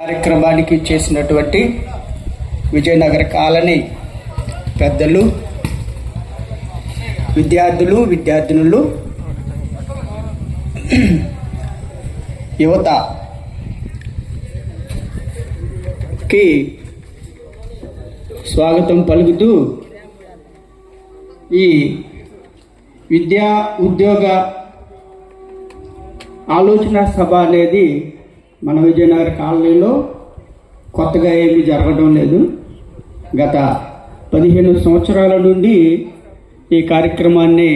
కార్యక్రమానికి చేసినటువంటి విజయనగర కాలనీ పెద్దలు విద్యార్థులు విద్యార్థినులు యువత కి స్వాగతం పలుకుతూ ఈ విద్యా ఉద్యోగ ఆలోచన సభ అనేది మన విజయనగర కాలనీలో కొత్తగా ఏమీ జరగడం లేదు. గత పదిహేను సంవత్సరాల నుండి ఈ కార్యక్రమాన్ని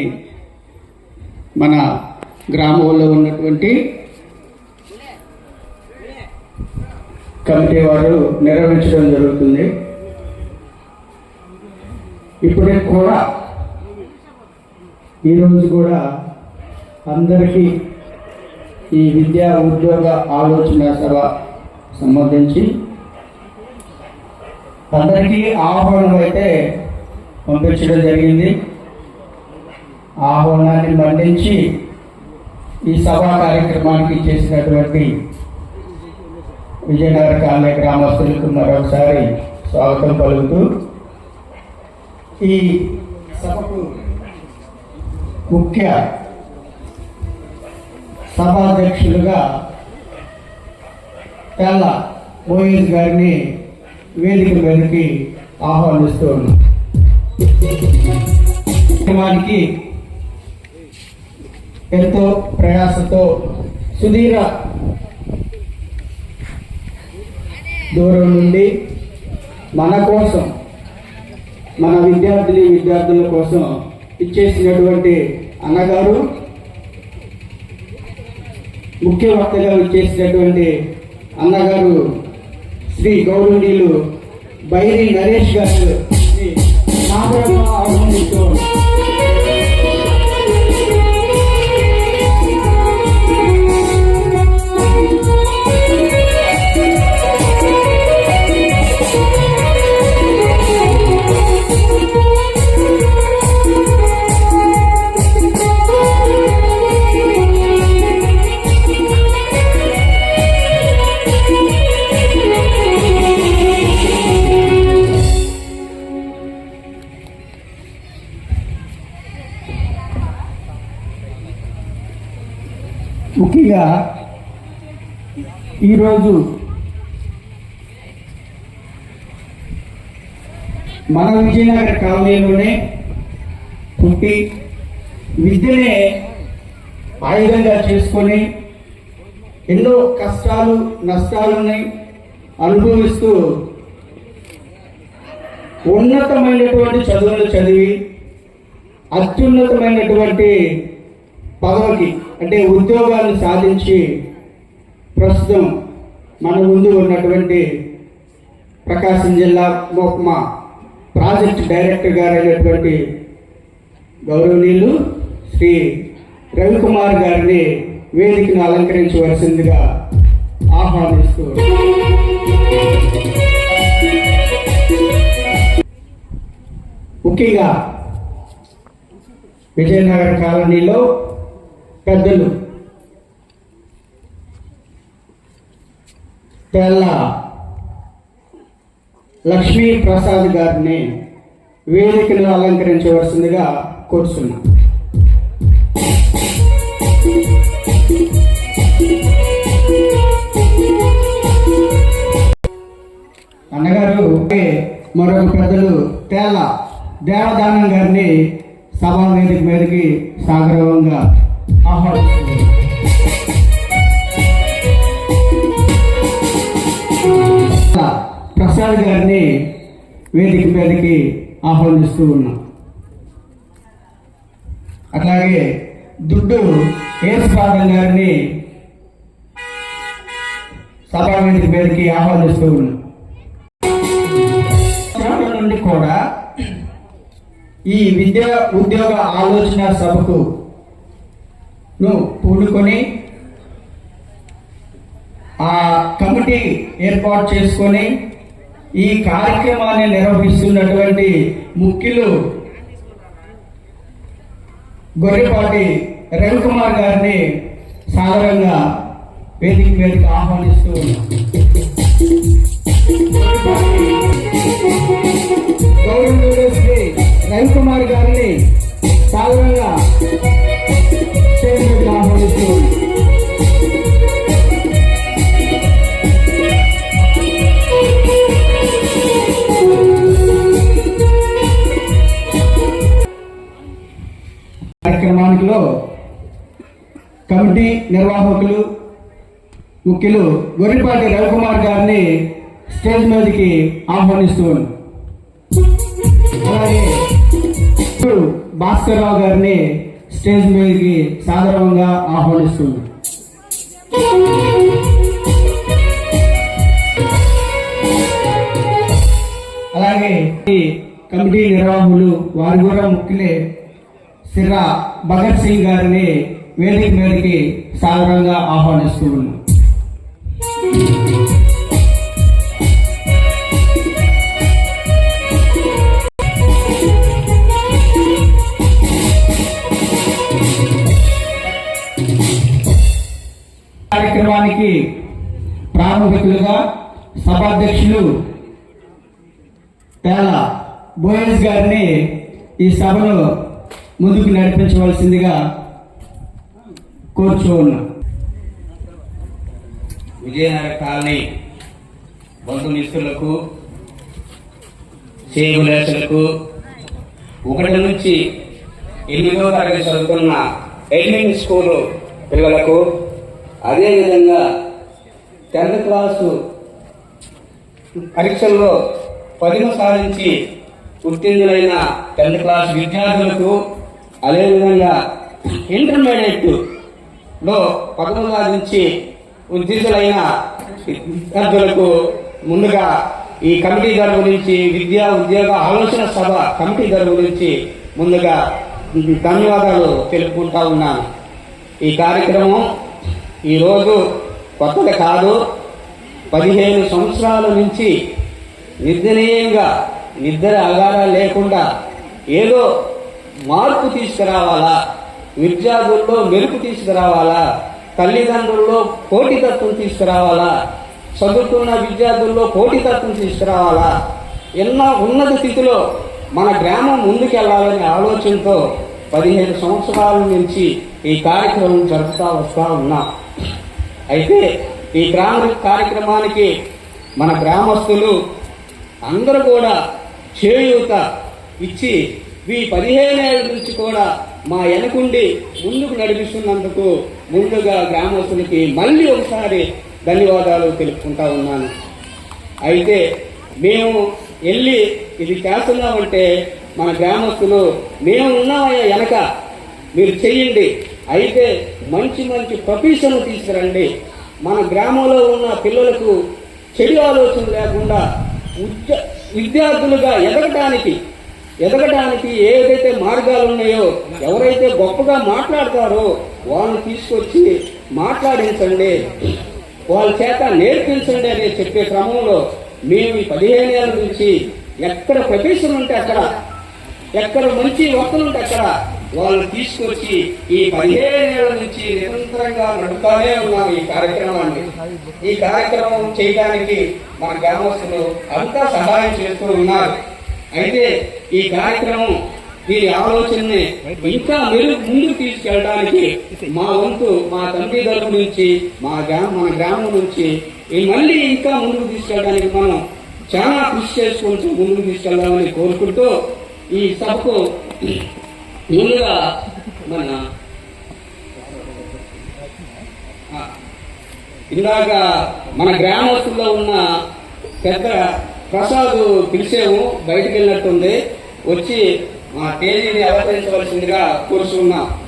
మన గ్రామంలో ఉన్నటువంటి కమిటీ వారు నిర్వహించడం జరుగుతుంది. ఇప్పుడే కూడా ఈరోజు కూడా అందరికీ ఈ విద్యా ఉద్యోగ ఆలోచన సభ సంబంధించి అందరికీ ఆహ్వానం అయితే పంపించడం జరిగింది. ఆహ్వానాన్ని మన్నించి ఈ సభా కార్యక్రమానికి చేసినటువంటి విజయనగర కాలనీ గ్రామస్తులకు మరొకసారి స్వాగతం పలుకుతూ ఈ సభకు ముఖ్య సభాధ్యక్షులుగా తెల్ల మోయిస్ గారిని వేదిక మీదకి ఆహ్వానిస్తూ ఉన్నాం. ఎంతో ప్రయాసతో సుదీర దూరం నుండి మన కోసం మన విద్యార్థిని విద్యార్థుల కోసం ఇచ్చేసినటువంటి అన్నగారు ముఖ్య వక్తగా చేసినటువంటి అన్నగారు శ్రీ గౌరవనీయులు బైరి నరేష్ గారు శ్రీ ఆహ్వానిస్తూ ముఖ్యంగా ఈరోజు మన విజయనగర కాలనీలోనే పుట్టి విద్యనే ఆయుధంగా చేసుకొని ఎన్నో కష్టాలు నష్టాలని అనుభవిస్తూ ఉన్నతమైనటువంటి చదువులు చదివి అత్యున్నతమైనటువంటి పదవికి అంటే ఉద్యోగాలు సాధించి ప్రస్తుతం మన ముందు ఉన్నటువంటి ప్రకాశం జిల్లా మోక్మా ప్రాజెక్ట్ డైరెక్టర్ గారైనటువంటి గౌరవనీయులు శ్రీ రవికుమార్ గారిని వేదికను అలంకరించవలసిందిగా ఆహ్వానిస్తూ ముఖ్యంగా విజయనగర కాలనీలో పెద్దలు. తెల్ల లక్ష్మీ ప్రసాద్ గారిని వేదికను అలంకరించవలసిందిగా కోరుతున్నా అన్నగారు మరొక పెద్దలు తేల దేవదానం గారిని సభా వేదిక మీదకి సాగరవంగా ఆహ్వానిస్తుంది ప్రసాద్ గారిని వేదిక మీదకి ఆహ్వానిస్తూ ఉన్నాం. అట్లాగే దుడ్డు ఏసుపాదం గారిని సభా వేదిక మీదకి ఆహ్వానిస్తూ ఉన్నాం. నుండి కూడా ఈ విద్యా ఉద్యోగ ఆలోచన సభకు ను పూనుకొని ఆ కమిటీ ఏర్పాటు చేసుకొని ఈ కార్యక్రమాన్ని నిర్వహిస్తున్నటువంటి ముఖ్యులు గొర్రెపాటి రవికుమార్ గారిని సాధారణంగా వేదిక మీదకి ఆహ్వానిస్తూ ఉన్నాం. నిర్వాహకులు ముఖ్యులు గొర్రెపాటి రవికుమార్ గారిని స్టేజ్ మీదకి ఆహ్వానిస్తూ అలాగే ఇప్పుడు భాస్కర్రావు గారిని స్టేజ్ మీదకి సాధారణంగా ఆహ్వానిస్తుంది అలాగే ఈ కమిటీ నిర్వాహకులు వారి కూడా ముఖ్యులే సిర్రా భగత్ సింగ్ గారిని వేదిక మీదకి సాధారణంగా ఆహ్వానిస్తూ ఉన్నాం కార్యక్రమానికి ప్రారంభికులుగా సభాధ్యక్షులు తేల బోయస్ గారిని ఈ సభను ముందుకు నడిపించవలసిందిగా కోరుచూ ఉన్నాం విజయనగర కాలనీ బంధుమిత్రులకు చేగులేసులకు ఒకటి నుంచి ఎనిమిదో తరగతి చదువుతున్న ఎలిమెంట్ స్కూలు పిల్లలకు అదేవిధంగా టెన్త్ క్లాసు పరీక్షల్లో పదిమ సాధించి ఉత్తీర్ణులైన టెన్త్ క్లాస్ విద్యార్థులకు అదేవిధంగా ఇంటర్మీడియట్ లో పదము నుంచి ఉద్యోగులైన విద్యార్థులకు ముందుగా ఈ కమిటీ ధర గురించి విద్యా ఉద్యోగ ఆలోచన సభ కమిటీ ధర గురించి ముందుగా ధన్యవాదాలు తెలుపుకుంటా ఉన్నాను. ఈ కార్యక్రమం ఈరోజు కొత్తది కాదు. పదిహేను సంవత్సరాల నుంచి నిర్దనీయంగా నిద్ర ఆగారాలు లేకుండా ఏదో మార్పు తీసుకురావాలా? విద్యార్థుల్లో మెరుపు తీసుకురావాలా? తల్లిదండ్రుల్లో పోటీతత్వం తీసుకురావాలా? చదువుతున్న విద్యార్థుల్లో పోటీతత్వం తీసుకురావాలా? ఎన్నో ఉన్నత స్థితిలో మన గ్రామం ముందుకెళ్ళాలనే ఆలోచనతో పదిహేను సంవత్సరాల నుంచి ఈ కార్యక్రమం జరుపుతా వస్తూ ఉన్నాం. అయితే ఈ గ్రామ కార్యక్రమానికి మన గ్రామస్తులు అందరూ కూడా చేయూత ఇచ్చి ఈ పదిహేనేళ్ళ నుంచి కూడా మా వెనకుండి ముందుకు నడిపిస్తున్నందుకు ముందుగా గ్రామస్తులకి మళ్ళీ ఒకసారి ధన్యవాదాలు తెలుపుకుంటా ఉన్నాను. అయితే మేము వెళ్ళి ఇది చేస్తున్నామంటే మన గ్రామస్తులు మేము ఉన్నామయ్యా వెనక మీరు చెయ్యండి. అయితే మంచి మంచి ప్రొఫెషన్ తీసుకురండి. మన గ్రామంలో ఉన్న పిల్లలకు చెడు ఆలోచన లేకుండా ఉద్య- విద్యార్థులుగా ఎదగటానికి ఎదగడానికి ఏదైతే మార్గాలు ఉన్నాయో ఎవరైతే గొప్పగా మాట్లాడతారో వాళ్ళని తీసుకొచ్చి మాట్లాడించండి. వాళ్ళ చేత నేర్పించండి అని చెప్పే క్రమంలో మేము ఈ పదిహేను ఏళ్ళ నుంచి ఎక్కడ ప్రొఫెషన్ ఉంటే అక్కడ ఎక్కడ మంచి వక్తలు ఉంటే అక్కడ వాళ్ళు తీసుకొచ్చి ఈ పదిహేనేళ్ళ నుంచి నిరంతరంగా నడుపుతానే ఉన్నాం ఈ కార్యక్రమాన్ని. ఈ కార్యక్రమం చేయడానికి మన గ్రామస్తులు అంతా సహాయం చేస్తూ ఉన్నారు. అయితే ఈ కార్యక్రమం ఈ ఆలోచనని ఇంకా మెరుగు ముందుకు తీసుకెళ్ళడానికి మా వంతు మా తండ్రి నుంచి మా గ్రామం మన గ్రామం నుంచి మళ్ళీ ఇంకా ముందుకు తీసుకెళ్ళడానికి మనం చాలా కృషి చేసుకుంటూ ముందుకు తీసుకెళ్దామని కోరుకుంటూ ఈ సభకు ముందుగా మన ఇందాక మన గ్రామస్తుల్లో ఉన్న పెద్ద ప్రసాద్ పిలిచేము బయటికి వెళ్ళినట్టుంది. వచ్చి మా తేదీని అవతరించవలసిందిగా కోరుతున్నాం